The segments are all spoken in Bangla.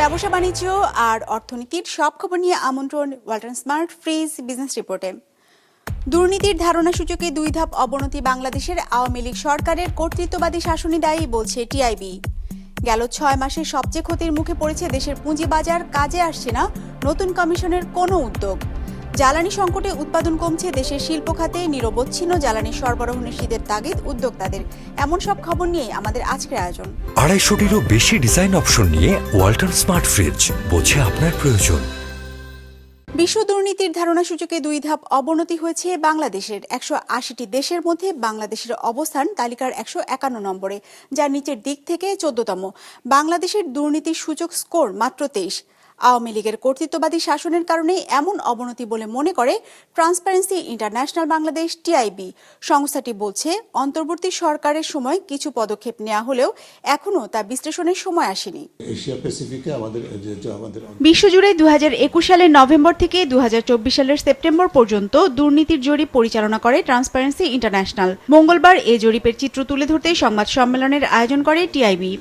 ব্যবসা, বাণিজ্য আর অর্থনীতির সব খবর নিয়ে আমন্ত্রণ ওয়ালটন স্মার্ট ফ্রিজ বিজনেস রিপোর্টে। দুর্নীতির ধারণা সূচকে দুই ধাপ অবনতি বাংলাদেশের আওয়ামী লীগ সরকারের কর্তৃত্ববাদী শাসনই দায়ী, বলছে টিআইবি। গেল ছয় মাসে সবচেয়ে ক্ষতির মুখে পড়েছে দেশের পুঁজিবাজার, কাজে আসছে না নতুন কমিশনের কোনো উদ্যোগ। জ্বালানি সংকটে উৎপাদন কমছে দেশের শিল্প খাতে নিরবচ্ছিন্ন জ্বালানি সরবরাহ নিষিদ্ধের তাগিদ উদ্যোক্তাদের। এমন সব খবর নিয়ে আমাদের আজকের আয়োজন। আড়াইশোটিরও বেশি ডিজাইন অপশন নিয়ে ওয়াল্টন স্মার্ট ফ্রিজ বোঝে আপনার প্রয়োজন। বিশ্ব দুর্নীতির ধারণা সূচকে দুই ধাপ অবনতি হয়েছে বাংলাদেশের। একশো আশিটি দেশের মধ্যে বাংলাদেশের অবস্থান তালিকার একশো একান্ন নম্বরে যা নিচের দিক থেকে চোদ্দতম। বাংলাদেশের দুর্নীতির সূচক স্কোর মাত্র তেইশ। আওয়ামী লীগের কর্তৃত্ববাদী শাসনের কারণে এমন অবনতি বলে মনে করে ট্রান্সপারেন্সি ইন্টারন্যাশনাল বাংলাদেশ টিআইবি সংস্থাটি বলছে অন্তর্বর্তী সরকারের সময় কিছু পদক্ষেপ নেওয়া হলেও এখনও তা বিশ্লেষণের সময় আসেনি। এশিয়া প্যাসিফিকে আমাদের যে যে বিশ্বজুড়ে দু হাজার একুশ সালের নভেম্বর থেকে দু হাজার চব্বিশ সালের সেপ্টেম্বর পর্যন্ত দুর্নীতির জরিপ পরিচালনা করে ট্রান্সপারেন্সি ইন্টারন্যাশনাল মঙ্গলবার এ জরিপের চিত্র তুলে ধরতে সংবাদ সম্মেলনের আয়োজন করে টিআইবি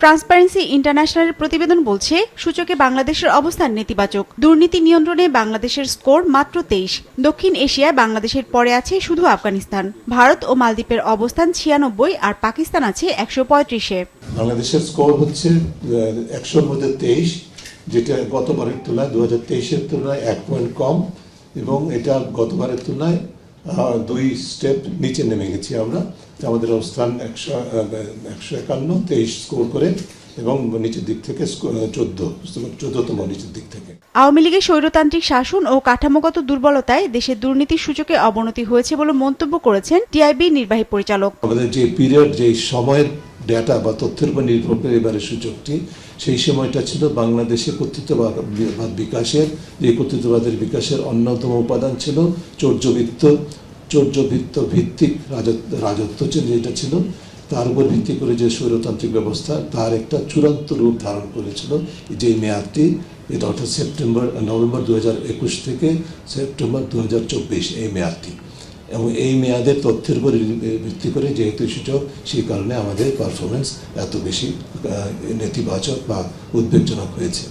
ট্রান্সপারেন্সি ইন্টারন্যাশনালের প্রতিবেদন বলছে, সূচকে বাংলাদেশের অবস্থান নেতিবাচক। দুর্নীতি নিয়ন্ত্রণে বাংলাদেশের স্কোর মাত্র তেইশ। দক্ষিণ এশিয়ায় বাংলাদেশের পরে আছে শুধু আফগানিস্তান। ভারত ও মালদ্বীপের অবস্থান ছিয়ানব্বই আর পাকিস্তান আছে একশো পঁয়ত্রিশে। বাংলাদেশের স্কোর হচ্ছে একশোর মধ্যে তেইশ, যেটা গতবারের তুলনায় দু হাজার তেইশের তুলনায় এক পয়েন্ট কম এবং এটা গতবারের তুলনায় দুই স্টেপ নিচে নেমে গেছি আমরা। আমাদের অবস্থান একশো একশো একান্ন তেইশ স্কোর করে এবং নিচের দিক থেকে চোদ্দ চোদ্দতম নিচের দিক থেকে। আওয়ামী লীগের স্বৈরতান্ত্রিক শাসন ও কাঠামোগত দুর্বলতায় দেশের দুর্নীতির সূচকে অবনতি হয়েছে বলে মন্তব্য করেছেন টিআইবি নির্বাহী পরিচালক। আমাদের যে পিরিয়ড যে সময়ের ডেটা বা তথ্যের উপর নির্ভর করে এবারে সূচকটি সেই সময়টা ছিল বাংলাদেশে কর্তৃত্ববাদ বিকাশের যে কর্তৃত্ববাদের বিকাশের অন্যতম উপাদান ছিল চৌর্যবৃত্ত চৌর্যবৃত্ত ভিত্তিক রাজত্ব রাজত্ব যেটা ছিল, তার উপর ভিত্তি করে যে স্বৈরতান্ত্রিক ব্যবস্থা, তার একটা চূড়ান্ত রূপ ধারণ করেছিল। যে মেয়াদটি, এটা অর্থাৎ সেপ্টেম্বর, নভেম্বর দু থেকে সেপ্টেম্বর দু হাজার চব্বিশ এই মেয়াদটি। এবং এই মেয়াদের তথ্যের উপর ভিত্তি করে যেহেতু সূচক সেই কারণে আমাদের পারফরমেন্স এত বেশি নেতিবাচক বা উদ্বেগজনক হয়েছে।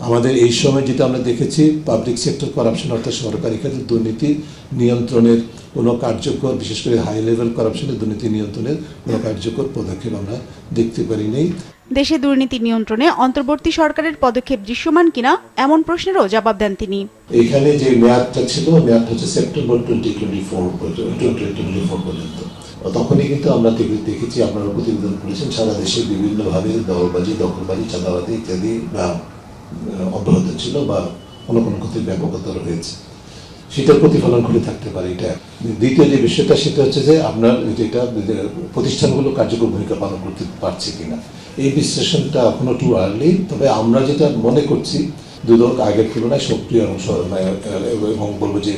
আমাদের এই সময় যেটা আমরা দেখেছি পাবলিক সেক্টর করাপশন অর্থাৎ সরকারি খাতে দুর্নীতি নিয়ন্ত্রণের কোনো কার্যকর বিশেষ করে হাই লেভেল করাপশনের দুর্নীতি নিয়ন্ত্রণের কোনো কার্যকর পদক্ষেপ আমরা দেখতে পারি নেই দেশে দুর্নীতি নিয়ন্ত্রণে অন্তর্বর্তী সরকারের পদক্ষেপ দৃশ্যমান কিনা এমন প্রশ্নেরও জবাব দেন তিনি। এখানে যে মেয়াদটা ছিল মেয়াদটা হচ্ছে September twenty twenty four twenty twenty four পর্যন্ত। তখনই কিন্তু আমরা দেখে- দেখেছি আপনারা প্রতিবেদন করেছেন সারা দেশে বিভিন্নভাবে দখলবাজি দখলবাজি চাঁদাবাজি ইত্যাদি অব্যাহত ছিল বা কোনো কোনো ক্ষেত্রে ব্যাপকতর হয়েছে। সেটার প্রতিফলন ঘটে থাকতে পারে এটা দ্বিতীয় যে বিষয়টা সেটা হচ্ছে যে আপনার যেটা প্রতিষ্ঠানগুলো কার্যকর ভূমিকা পালন করতে পারছে কিনা। এই বিশ্লেষণটা এখনও টু আর্লি তবে আমরা যেটা মনে করছি দুদক আগের তুলনায় সক্রিয় স- মানে, এবং বলব যে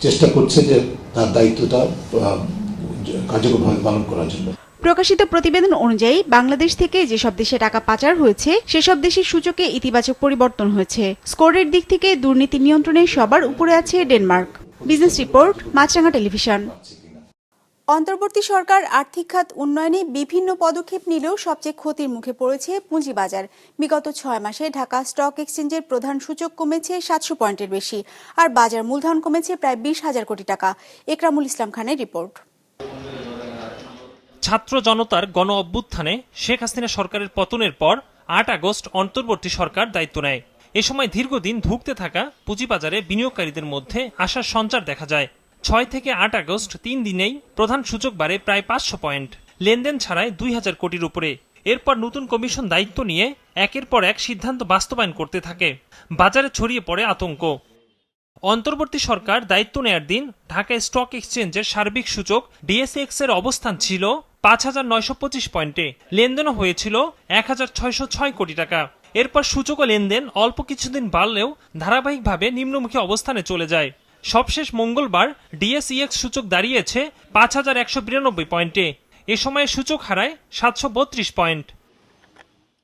চেষ্টা করছে যে তার দায়িত্বটা কার্যকরভাবে পালন করার জন্য। প্রকাশিত প্রতিবেদন অনুযায়ী বাংলাদেশ থেকে যেসব দেশে টাকা পাচার হয়েছে, সেসব দেশের সূচকে ইতিবাচক পরিবর্তন হয়েছে। স্কোরের দিক থেকে দুর্নীতি নিয়ন্ত্রণে সবার উপরে আছে Denmark. Business report Maasranga television. অন্তর্বর্তী সরকার আর্থিক খাত উন্নয়নে বিভিন্ন পদক্ষেপ নিলেও সবচেয়ে ক্ষতির মুখে পড়েছে পুঁজিবাজার। বিগত ছয় মাসে ঢাকা স্টক এক্সচেঞ্জের প্রধান সূচক কমেছে সাতশো পয়েন্টের বেশি, আর বাজার মূলধন কমেছে প্রায় বিশ হাজার কোটি টাকা। একরামুল ইসলাম খানের রিপোর্ট। ছাত্র জনতার গণ অভ্যুত্থানে শেখ হাসিনা সরকারের পতনের পর আট আগস্ট অন্তর্বর্তী সরকার দায়িত্ব নেয়। এ সময় দীর্ঘদিন ধুঁকতে থাকা পুঁজিবাজারে বিনিয়োগকারীদের মধ্যে আশার সঞ্চার দেখা যায়। ছয় থেকে আট আগস্ট তিন দিনেই প্রধান সূচক বাড়ে প্রায় পাঁচশো পয়েন্ট। লেনদেন ছাড়ায় দুই হাজার কোটির উপরে। এরপর নতুন কমিশন দায়িত্ব নিয়ে একের পর এক সিদ্ধান্ত বাস্তবায়ন করতে থাকে। বাজারে ছড়িয়ে পড়ে আতঙ্ক। অন্তর্বর্তী সরকার দায়িত্ব নেয়ার দিন ঢাকা স্টক এক্সচেঞ্জের সার্বিক সূচক ডিএসএক্স এর অবস্থান ছিল পাঁচ হাজার নয়শো পঁচিশ পয়েন্টে। লেনদেনও হয়েছিল এক হাজার ছয়শো ছয় কোটি টাকা। এরপর সূচক ও লেনদেন অল্প কিছুদিন বাড়লেও ধারাবাহিকভাবে নিম্নমুখী অবস্থানে চলে যায়। সবশেষ মঙ্গলবার ডিএসইএক্স সূচক দাঁড়িয়েছে পাঁচ হাজার একশো বিরানব্বই পয়েন্টে। এ সময়ে সূচক হারায় সাতশো বত্রিশ পয়েন্ট।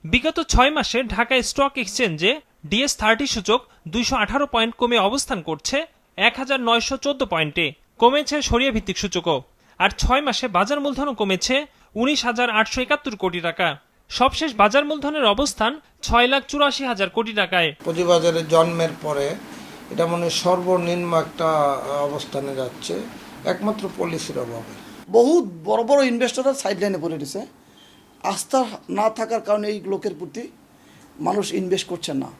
বিগত ছয় মাসে ঢাকা স্টক এক্সচেঞ্জে ডিএস থার্টি সূচক দুইশো আঠারো পয়েন্ট কমে অবস্থান করছে এক হাজার নয়শো চোদ্দ পয়েন্টে কমেছে সরিয়া ভিত্তিক সূচকও। আর ছয় মাসে বাজার মূলধনও কমেছে উনিশ হাজার আটশো একাত্তর কোটি টাকা। সবশেষ বাজার মূলধনের অবস্থান ছয় লাখ চুরাশি হাজার কোটি টাকায়। পুঁজিবাজারে জন্মের পরে এটা মনে হয় সর্বনিম্ন একটা অবস্থানে যাচ্ছে একমাত্র পলিসির অভাবে। বহুত বড় বড় ইনভেস্টররা সাইডলাইনে পড়ে রয়েছে। আস্থা না থাকার কারণে এই লোকের প্রতি মানুষ ইনভেস্ট করছে না।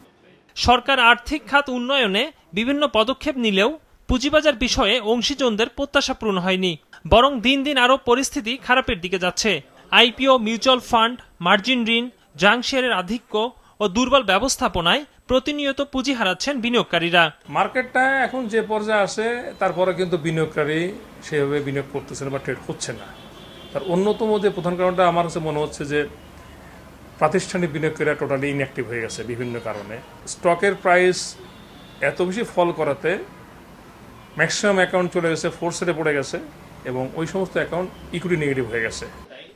সরকার আর্থিক খাত উন্নয়নে বিভিন্ন পদক্ষেপ নিলেও পুঁজিবাজার বিষয়ে অংশীজনদের প্রত্যাশা পূরণ হয়নি। বরং দিন দিন আরও পরিস্থিতি খারাপের দিকে যাচ্ছে। আইপিও, মিউচুয়াল ফান্ড, মার্জিন ঋণ জাং শেয়ারের আধিক্য ও দুর্বল ব্যবস্থাপনায় প্রতিনিয়ত পুঁজি হারাচ্ছেন বিনিয়োগকারীরা। মার্কেটটা এখন যে পর্যায়ে আসে তারপরে কিন্তু বিনিয়োগকারী সেভাবে বিনিয়োগ করতেছে না বা ট্রেড হচ্ছে না। তার অন্যতম যে প্রধান কারণটা আমার কাছে মনে হচ্ছে যে প্রাতিষ্ঠানিক বিনিয়োগকারীরা টোটালি ইনঅ্যাক্টিভ হয়ে গেছে বিভিন্ন কারণে। স্টকের প্রাইস এত বেশি ফল করাতে ম্যাক্সিমাম অ্যাকাউন্ট চলে গেছে ফোর্সেটে পড়ে গেছে এবং ওই সমস্ত অ্যাকাউন্ট ইকুইটি নেগেটিভ হয়ে গেছে।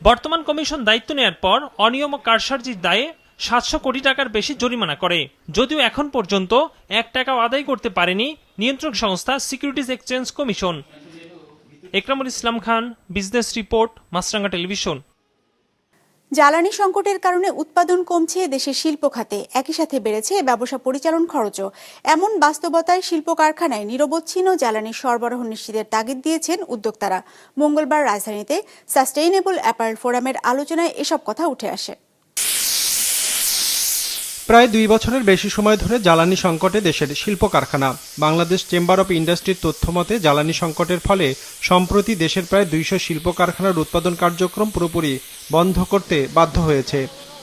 বর্তমান কমিশন দায়িত্ব নেয়ার পর অনিয়ম ও কারসাজির দায়ে সাতশো কোটি টাকার বেশি জরিমানা করে। যদিও এখন পর্যন্ত এক টাকাও আদায় করতে পারেনি নিয়ন্ত্রক সংস্থা securities exchange commission Ekramul Islam Khan business report Maasranga television জ্বালানি সংকটের কারণে উৎপাদন কমছে দেশের শিল্প খাতে। একই সাথে বেড়েছে ব্যবসা পরিচালন খরচও। এমন বাস্তবতায় শিল্প কারখানায় নিরবচ্ছিন্ন জ্বালানি সরবরাহ নিশ্চিতের তাগিদ দিয়েছেন উদ্যোক্তারা। মঙ্গলবার রাজধানীতে সাস্টেইনেবল অ্যাপারেল ফোরামের আলোচনায় এসব কথা উঠে আসে। প্রায় দুই বছরের বেশি সময় ধরে জ্বালানি সংকটে দেশের শিল্প কারখানা বাংলাদেশ চেম্বার অফ ইন্ডাস্ট্রির তথ্যমতে জ্বালানি সংকটের ফলে সম্প্রতি দেশের প্রায় দুইশো শিল্প কারখানার উৎপাদন কার্যক্রম পুরোপুরি বন্ধ করতে বাধ্য হয়েছে।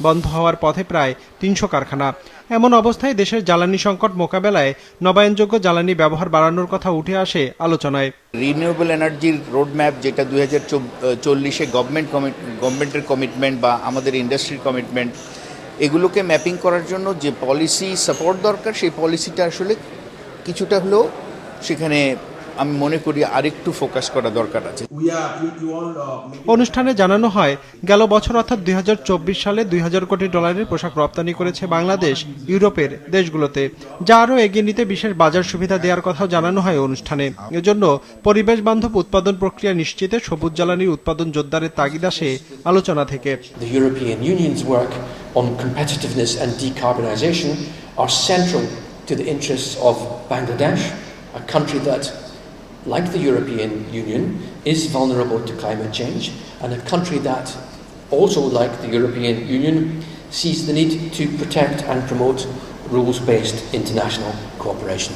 বন্ধ হওয়ার পথে প্রায় তিনশো কারখানা। এমন অবস্থায় দেশের জ্বালানি সংকট মোকাবেলায় নবায়নযোগ্য জ্বালানি ব্যবহার বাড়ানোর কথা উঠে আসে আলোচনায়। রিনিউয়েবল এনার্জির রোডম্যাপ যেটা দুই হাজার চল্লিশে গভর্নমেন্ট গভর্নমেন্টের কমিটমেন্ট বা আমাদের ইন্ডাস্ট্রির কমিটমেন্ট এগুলোকে ম্যাপিং করার জন্য যে পলিসি সাপোর্ট দরকার সেই পলিসিটা আসলে কিছুটা হলেও সেখানে আমি মনে করি আরেকটু ফোকাস করা দরকার আছে। অনুষ্ঠানে জানানো হয় গেল বছর অর্থাৎ দুই সালে দুই কোটি ডলারের পোশাক রপ্তানি করেছে বাংলাদেশ ইউরোপের দেশগুলোতে যা আরও এগিয়ে নিতে বিশেষ বাজার সুবিধা দেওয়ার কথাও জানানো হয় অনুষ্ঠানে। এজন্য পরিবেশ বান্ধব উৎপাদন প্রক্রিয়া নিশ্চিতে সবুজ জ্বালানির উৎপাদন জোরদারের তাগিদ আসে আলোচনা থেকে। The European Union's work on competitiveness and decarbonisation are central to the interests of Bangladesh, a country that, like the European Union, is vulnerable to climate change, and a country that, also like the European Union, sees the need to protect and promote rules based international cooperation.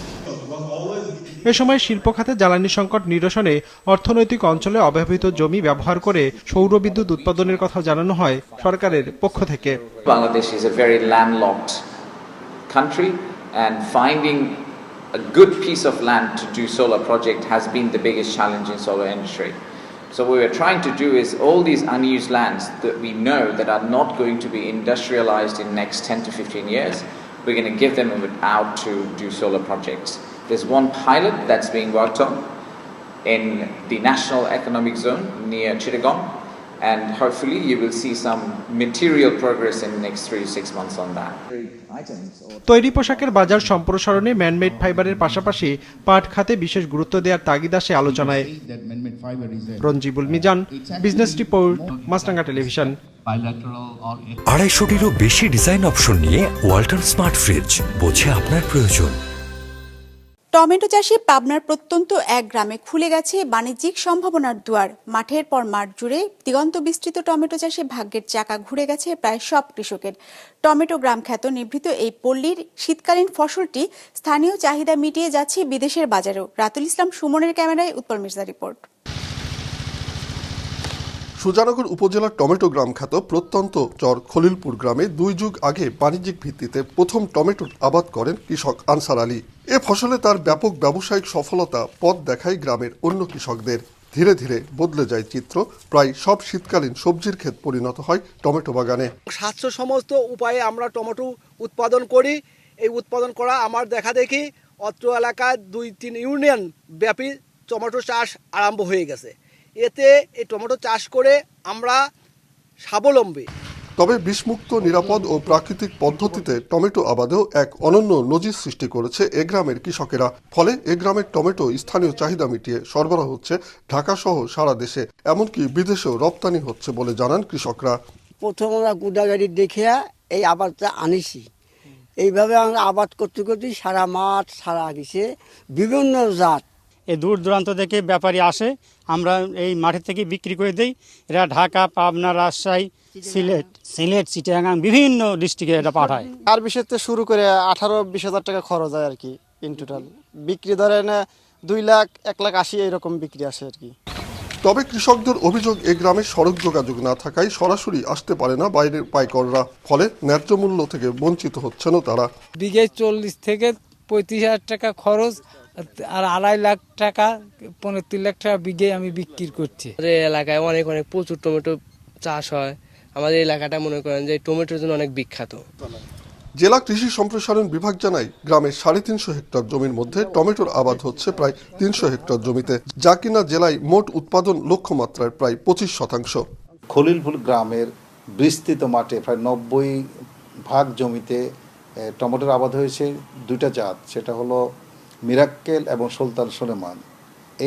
এ সময় শিল্প খাতে জ্বালানি সংকট নিরসনে অর্থনৈতিক অঞ্চলে অব্যবহৃত জমি ব্যবহার করে সৌর বিদ্যুৎ উৎপাদনের কথা জানানো হয় সরকারের পক্ষ থেকে Bangladesh is a very landlocked country, and finding a good piece of land to do solar project has been the biggest challenge in solar industry. So what we're trying to do is all these unused lands that we know that are not going to be industrialized in next 10 to 15 years, we're going to give them out to do solar projects. There's one pilot that's being worked on in the National Economic Zone near Chittagong, and hopefully you will see some material progress in the next three to six months on that. তৈরি পোশাকের বাজার সম্প্রসারণে ম্যানমেড ফাইবারের পাশাপাশি পাট খাতে বিশেষ গুরুত্ব দেওয়ার তাগিদ আসে আলোচনায়। Ranjibul Mizan business report Maasranga television. আড়াইশোটিরও বেশি ডিজাইন অপশন নিয়ে ওয়াল্টন স্মার্ট ফ্রিজ বোঝে আপনার প্রয়োজন। টমেটো চাষে পাবনার প্রত্যন্ত এক গ্রামে খুলে গেছে বাণিজ্যিক সম্ভাবনার দুয়ার। মাঠের পর মাঠ জুড়ে দিগন্ত বিস্তৃত টমেটো চাষে ভাগ্যের চাকা ঘুরে গেছে প্রায় সব কৃষকের। টমেটো গ্রাম খ্যাত নিভৃত এই পল্লীর শীতকালীন ফসলটি স্থানীয় চাহিদা মিটিয়ে যাচ্ছে বিদেশের বাজারেও। রাতুল ইসলাম সুমনের ক্যামেরায় উৎপল মির্জা রিপোর্ট। সুজানগর উপজেলার টমেটো গ্রাম খ্যাত প্রত্যন্ত চর খলিলপুর গ্রামে দুই যুগ আগে বাণিজ্যিক ভিত্তিতে প্রথম টমেটোর আবাদ করেন কৃষক আনসার আলী। এ ফসলে তার ব্যাপক ব্যবসায়িক সফলতা পথ দেখায় গ্রামের অন্য কৃষকদের। ধীরে ধীরে বদলে যায় চিত্র। প্রায় সব শীতকালীন সবজির ক্ষেত পরিণত হয় টমেটো বাগানে। সাতশো সমস্ত উপায়ে আমরা টমেটো উৎপাদন করি। এই উৎপাদন করা আমার দেখা দেখি অত্র এলাকায় দুই তিন ইউনিয়ন ব্যাপী টমেটো চাষ আরম্ভ হয়ে গেছে। এতে এই টমেটো চাষ করে আমরা স্বাবলম্বী। তবে বিষমুক্ত নিরাপদ ও প্রাকৃতিক পদ্ধতিতে টমেটো আবাদেও এক অনন্য নজির সৃষ্টি করেছে এ গ্রামের কৃষকেরা। ফলে এ গ্রামের টমেটো স্থানীয় চাহিদা মিটিয়ে সরবরাহ হচ্ছে ঢাকা সহ সারা দেশে এমনকি বিদেশেও রপ্তানি হচ্ছে বলে জানান কৃষকরা। প্রথম আমরা গুদাগাড়ি দেখে এই আবাদটা আনিছি। এইভাবে আমরা আবাদ করতে করতে সারা মাঠ সারা গেছে বিভিন্ন জাত। এই দূর দূরান্ত থেকে ব্যাপারী আসে আমরা এই মাঠের থেকে বিক্রি করে দেই। এরা ঢাকা পাবনা রাজশাহী সিলেট সিলেট চিটাগাং বিভিন্ন ডিস্ট্রিক্টে এটা পাঠায়। আর বিশেষ শুরু করে আঠারো বিশ হাজার টাকা খরচ হয় আর কি ইন টোটাল বিক্রি ধরেন দুই লাখ এক লাখ আশি এরকম বিক্রি আসে আর কি। তবে কৃষকদের অভিযোগ এ গ্রামে সড়ক যোগাযোগ না থাকায় সরাসরি আসতে পারে না বাইরের পাইকররা। ফলে ন্যায্য মূল্য থেকে বঞ্চিত হচ্ছেনও তারা। বিঘে চল্লিশ থেকে পঁয়ত্রিশ হাজার টাকা খরচ আর আড়াই লাখ টাকা পনেরো তিন লাখ টাকা বিঘে আমি বিক্রি করছি। আমাদের এলাকায় অনেক অনেক প্রচুর টমেটো চাষ হয়। আমাদের এলাকাটা মনে করেন যে টমেটোর জন্য অনেক বিখ্যাত। জেলা কৃষি সম্প্রসারণ বিভাগ জানায় গ্রামের সাড়ে তিনশো হেক্টর জমির মধ্যে টমেটোর আবাদ হচ্ছে প্রায় তিনশো হেক্টর জমিতে যা কিনা জেলায় মোট উৎপাদন লক্ষ্যমাত্রার প্রায় পঁচিশ শতাংশ। খলিলপুর গ্রামের বিস্তৃত মাঠে প্রায় নব্বই ভাগ জমিতে টমেটোর আবাদ হয়েছে দুইটা জাত সেটা হলো মিরাক্কেল এবং সুলতান সুলেমান।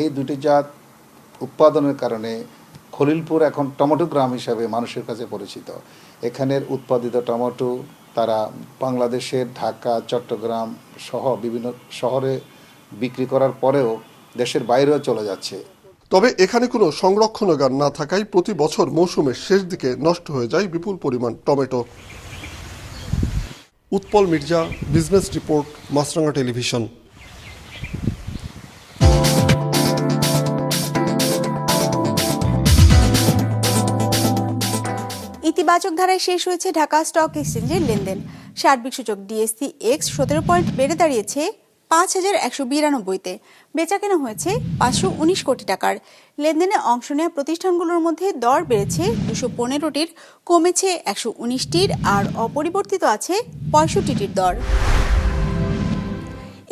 এই দুটি জাত উৎপাদনের কারণে খলিলপুর এখন টমেটো গ্রাম হিসাবে মানুষের কাছে পরিচিত। এখানের উৎপাদিত টমেটো তারা বাংলাদেশের ঢাকা, চট্টগ্রাম সহ বিভিন্ন শহরে বিক্রি করার পরেও দেশের বাইরেও চলে যাচ্ছে। তবে এখানে কোনো সংরক্ষণাগার না থাকায় প্রতি বছর মৌসুমের শেষ দিকে নষ্ট হয়ে যায় বিপুল পরিমাণ tomato. Utpal Mirza, business report Maasranga television. ইতিবাচক ধারায় শেষ হয়েছে ঢাকা স্টক এক্সচেঞ্জের লেনদেন। সার্বিক সূচক ডিএসসি এক্স সতেরো পয়েন্ট বেড়ে দাঁড়িয়েছে পাঁচ হাজার একশো বিরানব্বইতে। বেচা কেনা হয়েছে পাঁচশো উনিশ কোটি টাকার। লেনদেনে অংশ নেওয়া প্রতিষ্ঠানগুলোর মধ্যে দর বেড়েছে দুশো পনেরোটির, কমেছে একশো উনিশটির আর অপরিবর্তিত আছে পঁয়ষট্টিটির দর।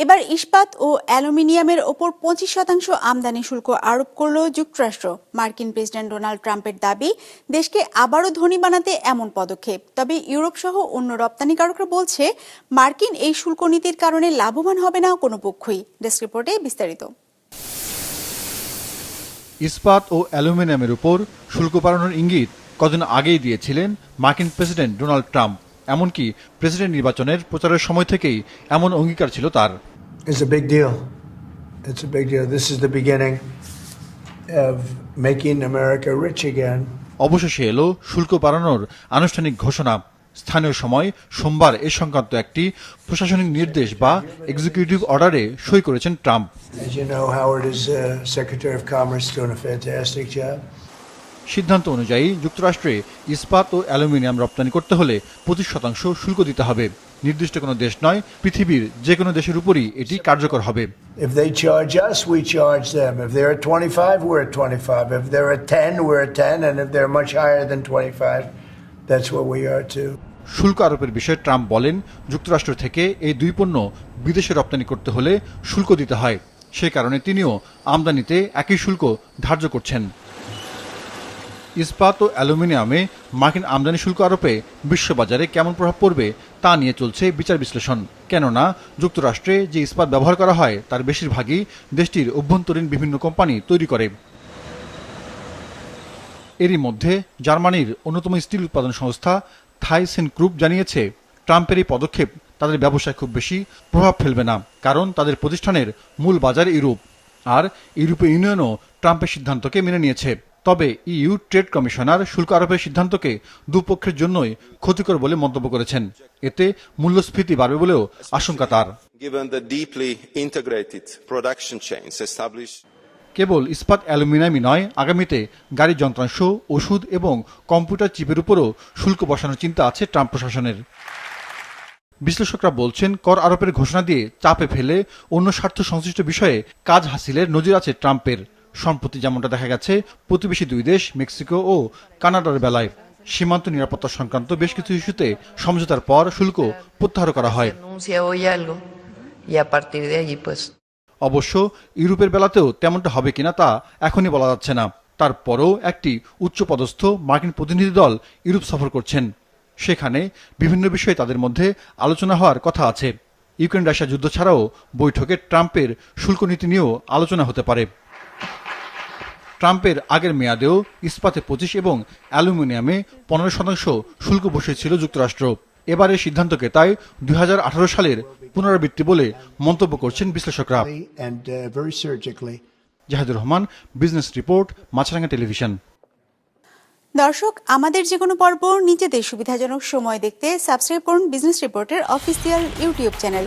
এবার ইস্পাত ও অ্যালুমিনিয়ামের ওপর পঁচিশ শতাংশ আমদানি শুল্ক আরোপ করল যুক্তরাষ্ট্র। মার্কিন প্রেসিডেন্ট ডোনাল্ড ট্রাম্পের দাবি, দেশকে আবারও ধনী বানাতে এমন পদক্ষেপ। তবে ইউরোপ সহ অন্য রপ্তানিকারকরা বলছে, মার্কিন এই শুল্ক নীতির কারণে লাভবান হবে না কোনো পক্ষই। ডেস্ক রিপোর্টে বিস্তারিত। ইস্পাত ও অ্যালুমিনিয়ামের উপর শুল্ক বাড়ানোর ইঙ্গিত কদিন আগেই দিয়েছিলেন মার্কিন প্রেসিডেন্ট ডোনাল্ড ট্রাম্প। এমনকি প্রেসিডেন্ট নির্বাচনের প্রচারের সময় থেকেই এমন অঙ্গীকার ছিল তার। It's a big deal. It's a big deal. This is the beginning of making America rich again. অবশেষে এলো শুল্ক বাড়ানোর আনুষ্ঠানিক ঘোষণা স্থানীয় সময় সোমবার এ সংক্রান্ত একটি প্রশাসনিক নির্দেশ বা এক্সিকিউটিভ অর্ডারে সই করেছেন Trump is uh, Secretary of Commerce doing a fantastic job. সিদ্ধান্ত অনুযায়ী যুক্তরাষ্ট্রে ইস্পাত ও অ্যালুমিনিয়াম রপ্তানি করতে হলে পঁচিশ শতাংশ শুল্ক দিতে হবে নির্দিষ্ট কোনো দেশ নয় পৃথিবীর যে কোনো দেশের উপরই এটি কার্যকর হবে If they charge us, we charge them. If they're at 25, we're at 25. If they're at 10, we're at 10. And if they're much higher than 25, that's what we are too. শুল্ক আরোপের বিষয়ে ট্রাম্প বলেন যুক্তরাষ্ট্র থেকে এই দুই পণ্য বিদেশে রপ্তানি করতে হলে শুল্ক দিতে হয় সে কারণে তিনিও আমদানিতে একই শুল্ক ধার্য করছেন ইস্পাত ও অ্যালুমিনিয়ামে মার্কিন আমদানি শুল্ক আরোপে বিশ্ববাজারে কেমন প্রভাব পড়বে তা নিয়ে চলছে বিচার বিশ্লেষণ। কেননা, যুক্তরাষ্ট্রে যে ইস্পাত ব্যবহার করা হয়, তার বেশিরভাগই দেশটির অভ্যন্তরীণ বিভিন্ন কোম্পানি তৈরি করে। এরই মধ্যে জার্মানির অন্যতম স্টিল উৎপাদন সংস্থা থাইসেন গ্রুপ জানিয়েছে, ট্রাম্পের এই পদক্ষেপ তাদের ব্যবসায় খুব বেশি প্রভাব ফেলবে না, কারণ তাদের প্রতিষ্ঠানের মূল বাজার ইউরোপ। আর ইউরোপীয় ইউনিয়নও ট্রাম্পের সিদ্ধান্তকে মেনে নিয়েছে। তবে ইইউ ট্রেড কমিশনার শুল্ক আরোপের সিদ্ধান্তকে দুপক্ষের জন্যই ক্ষতিকর বলে মন্তব্য করেছেন। এতে মূল্যস্ফীতি বাড়বে বলেও আশঙ্কা তার। কেবল ইস্পাত অ্যালুমিনিয়ামই নয় আগামীতে গাড়ি যন্ত্রাংশ ওষুধ এবং কম্পিউটার চিপের উপরও শুল্ক বসানোর চিন্তা আছে ট্রাম্প প্রশাসনের। বিশ্লেষকরা বলছেন কর আরোপের ঘোষণা দিয়ে চাপে ফেলে অন্য স্বার্থ সংশ্লিষ্ট বিষয়ে কাজ হাসিলের নজির আছে ট্রাম্পের। সম্প্রতি যেমনটা দেখা গেছে প্রতিবেশী দুই দেশ মেক্সিকো ও কানাডার বেলায় সীমান্ত নিরাপত্তা সংক্রান্ত বেশ কিছু ইস্যুতে সমঝোতার পর শুল্ক প্রত্যাহার করা হয়। অবশ্য ইউরোপের বেলাতেও তেমনটা হবে কিনা তা এখনই বলা যাচ্ছে না। তারপরও একটি উচ্চপদস্থ মার্কিন প্রতিনিধি দল ইউরোপ সফর করছেন। সেখানে বিভিন্ন বিষয়ে তাদের মধ্যে আলোচনা হওয়ার কথা আছে। ইউক্রেন রাশিয়া যুদ্ধ ছাড়াও বৈঠকে ট্রাম্পের শুল্ক নীতি নিয়েও আলোচনা হতে পারে। ট্রাম্পের আগের মেয়াদেও ইস্পাতে পঁচিশ এবং অ্যালুমিনিয়ামে পনেরো শতাংশ শুল্ক বসিয়েছিল যুক্তরাষ্ট্র। এবারের সিদ্ধান্তকে তাই দুই হাজার আঠারো সালের পুনরাবৃত্তি বলে মন্তব্য করছেন বিশ্লেষকরা। Uh, Jahadur Rahman business report Maasranga television দর্শক আমাদের যে কোনো পর্ব নিজেদের সুবিধাজনক সময় দেখতে সাবস্ক্রাইব করুন বিজনেস রিপোর্টের অফিসিয়াল ইউটিউব চ্যানেল।